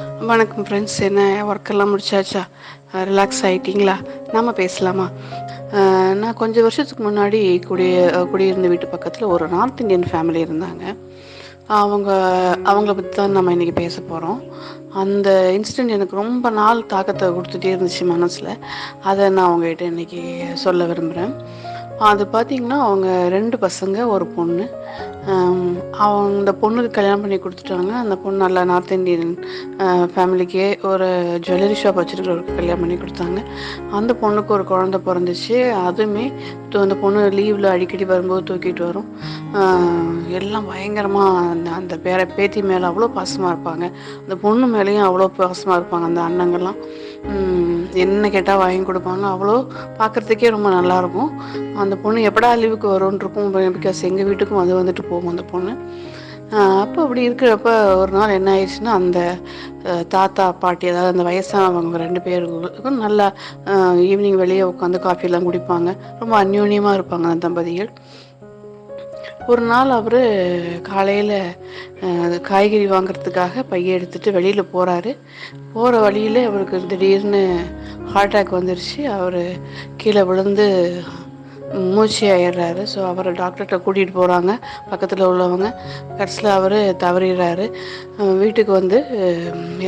வணக்கம் ஃப்ரெண்ட்ஸ் என்ன ஒர்க்கெல்லாம் முடிச்சாச்சா? ரிலாக்ஸ் ஆகிட்டிங்களா நம்ம பேசலாமா? நான் கொஞ்சம் வருஷத்துக்கு முன்னாடி குடிய குடியிருந்த வீட்டு பக்கத்தில் ஒரு நார்த் இந்தியன் ஃபேமிலி இருந்தாங்க. அவங்க அவங்கள பற்றி தான் நம்ம இன்றைக்கி பேச போகிறோம் அந்த இன்சிடெண்ட் எனக்கு ரொம்ப நாள் தாக்கத்தை கொடுத்துட்டே இருந்துச்சு மனசில். அதை நான் அவங்ககிட்ட இன்றைக்கி சொல்ல விரும்புகிறேன் அது பார்த்திங்கன்னா அவங்க ரெண்டு பசங்க ஒரு பொண்ணு. அவங்க அந்த பொண்ணுக்கு கல்யாணம் பண்ணி கொடுத்துட்டாங்க. அந்த பொண்ணு நல்லா நார்த் இந்தியன் ஃபேமிலிக்கே ஒரு ஜுவல்லரி ஷாப் வச்சுருக்கிறவருக்கு கல்யாணம் பண்ணி கொடுத்தாங்க. அந்த பொண்ணுக்கு ஒரு குழந்தை பிறந்துச்சு. அதுவுமே அந்த பொண்ணு லீவில் அடிக்கடி வரும்போது தூக்கிட்டு வரும். எல்லாம் பயங்கரமாக அந்த அந்த பேர பேத்தி மேலே அவ்வளோ பாசமாக இருப்பாங்க. அந்த பொண்ணு மேலேயும் அவ்வளோ பாசமாக இருப்பாங்க. அந்த அண்ணங்கள்லாம். என்ன கேட்டால் வாங்கி கொடுப்பாங்க. அவ்வளோ பார்க்குறதுக்கே ரொம்ப நல்லாயிருக்கும் அந்த பொண்ணு எப்படா லீவுக்கு வரும்னு இருக்கும். பிகாஸ் எங்கள் வீட்டுக்கும் அது வந்துட்டு போகும் அந்த பொண்ணு. அப்போ அப்படி இருக்கிறப்ப ஒரு நாள் என்ன ஆயிடுச்சுன்னா அந்த தாத்தா பாட்டி அதாவது அந்த வயசானவங்க ரெண்டு பேருக்கும் நல்லா ஈவினிங் வெளியே உட்காந்து காஃபியெல்லாம் குடிப்பாங்க. ரொம்ப அந்யூன்யமாக இருப்பாங்க அந்த தம்பதிகள். ஒரு நாள் அவர் காலையில் காய்கறி வாங்கிறதுக்காக பையை எடுத்துகிட்டு வெளியில் போகிறாரு போகிற வழியில் அவருக்கு திடீர்னு ஹார்ட் அட்டாக் வந்துருச்சு. அவர் கீழே விழுந்து மூச்சு ஆயிடுறாரு ஸோ அவரை டாக்டர்கிட்ட கூட்டிகிட்டு போகிறாங்க பக்கத்தில் உள்ளவங்க. கடைசியில் அவர் தவறிடுறாரு. வீட்டுக்கு வந்து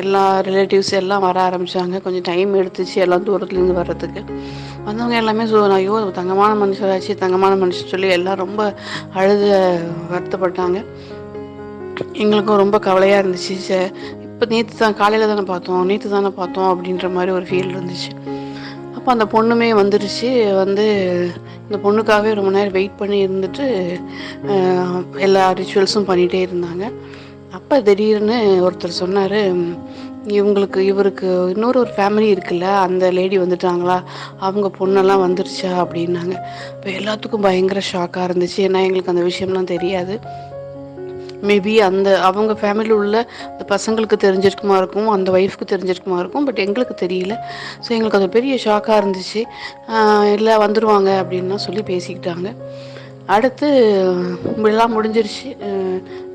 எல்லா ரிலேட்டிவ்ஸ் எல்லாம் வர ஆரம்பித்தாங்க கொஞ்சம் டைம் எடுத்துச்சு எல்லாம் தூரத்துலேருந்து வர்றதுக்கு. வந்தவங்க எல்லாமே ஸோ ஐயோ தங்கமான மனுஷராச்சு தங்கமான மனுஷன் சொல்லி எல்லாம் ரொம்ப அழுத வருத்தப்பட்டாங்க. எங்களுக்கும் ரொம்ப கவலையாக இருந்துச்சு. இப்போ நேற்று தான் காலையில் தானே பார்த்தோம் நேற்று தானே பார்த்தோம் அப்படின்ற மாதிரி ஒரு ஃபீல் இருந்துச்சு. அப்போ அந்த பொண்ணுமே வந்துடுச்சு வந்து இந்த பொண்ணுக்காகவே ரொம்ப நேரம் வெயிட் பண்ணி இருந்துட்டு எல்லா ரிச்சுவல்ஸும் பண்ணிகிட்டே இருந்தாங்க. அப்போ திடீர்னு ஒருத்தர் சொன்னார் இவங்களுக்கு இவருக்கு இன்னொரு ஒரு ஃபேமிலி இருக்குல்ல அந்த லேடி வந்துட்டாங்களா அவங்க பொண்ணெல்லாம் வந்துருச்சா அப்படின்னாங்க. இப்போ எல்லாத்துக்கும் பயங்கர ஷாக்காக இருந்துச்சு. ஏன்னா எங்களுக்கு அந்த விஷயம்லாம் தெரியாது. மேபி அந்த அவங்க ஃபேமிலியில் உள்ள அந்த பசங்களுக்கு தெரிஞ்சிருக்குமா இருக்கும் அந்த ஒய்ஃப்க்கு தெரிஞ்சிருக்குமா இருக்கும் பட் எங்களுக்கு தெரியல. ஸோ எங்களுக்கு அது பெரிய ஷாக்காக இருந்துச்சு. இல்லை வந்துடுவாங்க அப்படின்லாம் சொல்லி பேசிக்கிட்டாங்க. அடுத்து இப்படிலாம் முடிஞ்சிருச்சு.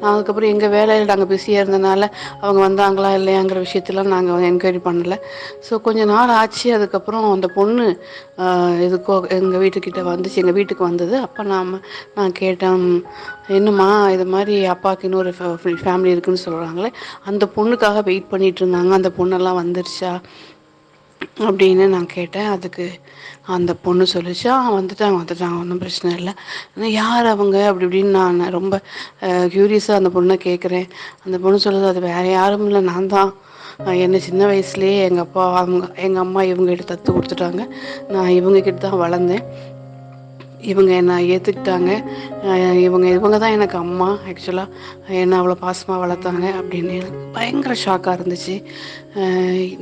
அதுக்கப்புறம் எங்கள் வேலையில் நாங்கள் பிஸியாக இருந்தனால அவங்க வந்தாங்களா இல்லையாங்கிற விஷயத்தெல்லாம் நாங்கள் என்கொயரி பண்ணலை. ஸோ கொஞ்ச நாள் ஆச்சு. அதுக்கப்புறம் அந்த பொண்ணு எதுக்கோ எங்கள் வீட்டுக்கிட்ட வந்துச்சு. எங்கள் வீட்டுக்கு வந்தது. அப்போ நாம் நான் கேட்டேன் என்னம்மா இது மாதிரி அப்பாவுக்கு இன்னொரு ஃபேமிலி இருக்குன்னு சொல்கிறாங்களே அந்த பொண்ணுக்காக வெயிட் பண்ணிகிட்டு இருந்தாங்க. அந்த பொண்ணெல்லாம் வந்துருச்சா? அப்படின்னு நான் கேட்டேன். அதுக்கு அந்த பொண்ணு சொல்லிச்சு. ஆ வந்துட்டாங்க வந்துட்டாங்க ஒன்றும் பிரச்சனை இல்லை. ஆனால் யார் அவங்க? அப்படி இப்படின்னு நான் ரொம்ப க்யூரியஸாக அந்த பொண்ணை கேட்குறேன் அந்த பொண்ணு சொல்லுது அது வேற யாரும் இல்லை நான் தான். என்னை சின்ன வயசுலேயே எங்கள் அப்பா அவங்க எங்கள் அம்மா இவங்ககிட்ட தத்து கொடுத்துட்டாங்க. நான் இவங்கக்கிட்ட தான் வளர்ந்தேன். இவங்க என்னை ஏற்றுக்கிட்டாங்க இவங்க இவங்க தான் எனக்கு அம்மா ஆக்சுவலாக என்னை அவ்வளோ பாசமாக வளர்த்தாங்க அப்படின்னு எனக்கு பயங்கர ஷாக்காக இருந்துச்சு.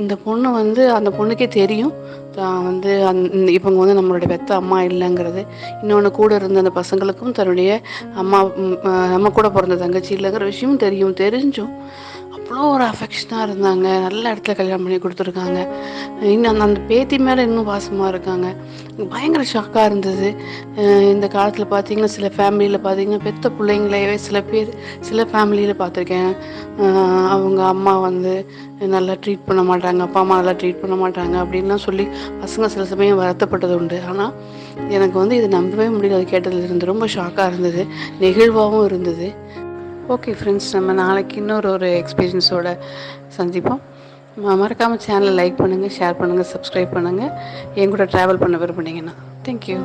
இந்த பொண்ணு வந்து அந்த பொண்ணுக்கே தெரியும். தான் வந்து அந் இவங்க வந்து நம்மளுடைய பெத்த அம்மா இல்லைங்கிறது. இன்னொன்று கூட இருந்த அந்த பசங்களுக்கும் தன்னுடைய அம்மா நம்ம கூட பிறந்த தங்கச்சி இல்லைங்கிற விஷயம் தெரியும் தெரிஞ்சும். அவ்வளோ ஒரு அஃபெக்ஷனாக இருந்தாங்க. நல்ல இடத்துல கல்யாணம் பண்ணி கொடுத்துருக்காங்க. இன்னும் அந்த அந்த பேத்தி மேலே இன்னும் பாசமாக இருக்காங்க. பயங்கர ஷாக்காக இருந்தது. இந்த காலத்தில் பார்த்தீங்கன்னா சில ஃபேமிலியில் பார்த்தீங்கன்னா பெத்த பிள்ளைங்களையவே சில பேர் சில ஃபேமிலியில் பார்த்துருக்கேன் அவங்க அம்மா வந்து நல்லா ட்ரீட் பண்ண மாட்டாங்க. அப்பா அம்மா நல்லா ட்ரீட் பண்ண மாட்டாங்க அப்படின்லாம் சொல்லி பசங்க சில சமயம் வருத்தப்பட்டது உண்டு. ஆனால் எனக்கு வந்து இது நம்பவே முடியல. அது இருந்து ரொம்ப ஷாக்காக இருந்தது. நெகிழ்வாகவும் இருந்தது. ஓகே ஃப்ரெண்ட்ஸ் நம்ம நாளைக்கு இன்னொரு ஒரு எக்ஸ்பீரியன்ஸோட சந்திப்போம். மறக்காமல் சேனலை லைக் பண்ணுங்கள் ஷேர் பண்ணுங்கள் சப்ஸ்கிரைப் பண்ணுங்கள் என் கூட ட்ராவல் பண்ண விரும்புனீங்கன்னா. தேங்க்யூ